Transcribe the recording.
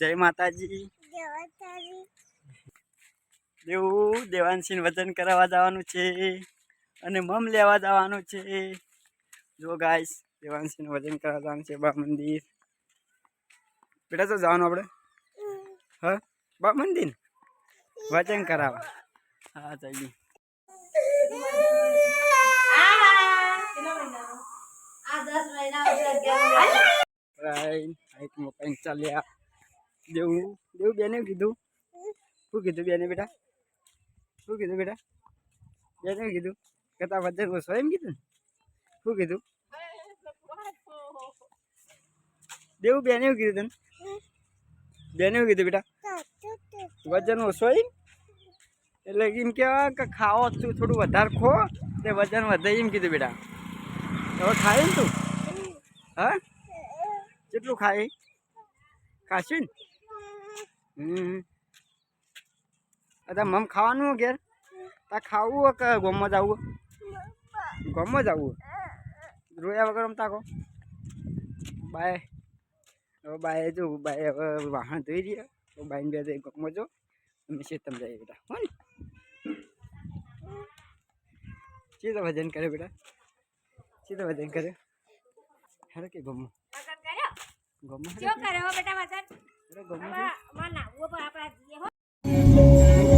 જય માતાજી. દેવું દેવાંશીને વજન કરાવવા જવાનું છે અને મમ લેવા જવાનું છે. જો ગાઈસ દેવાંશીનું વજન કરાવવા જવાનું છે બા મંદિર. બેટા તો જવાનું આપણે હા? બા મંદિર? વજન કરાવવા. હા રાઈન હાઈટ મોકાઈને ચાલ્યા. દેવું દેવું બેને કીધું શું કીધું બેને બેટા શું કીધું બેટા બેને કીધું કરતા વજન ઓછો એમ કીધું? શું કીધું દેવું બેને કીધું તને બેને એવું કીધું બેટા વજન ઓછો એમ એટલે એમ કહેવાય કે ખાવો તું થોડું વધારે ખો તે વજન વધે એમ કીધું બેટા હવે ખાય ને તું હા કેટલું ખાય ખાશું ને હમ. અચ્છા મમ ખાવાનું ઘેર? તા ખાવું કે ગોમમાં જવું ગોમમાં જવું રોયા વગર રમતા કહો. બાય. હવે બાય જો બાય હવે વાહન ધોઈ રહ્યા. તો બાઈને બે જઈ ગોમમાં જો. અમે શેતમ જઈએ બેટા. હો ને? તો વજન કરે બેટા? શી ભજન વજન કરે? હેડો કે ગમો ગમો જો કરે હો બેટા વજન હેડો Música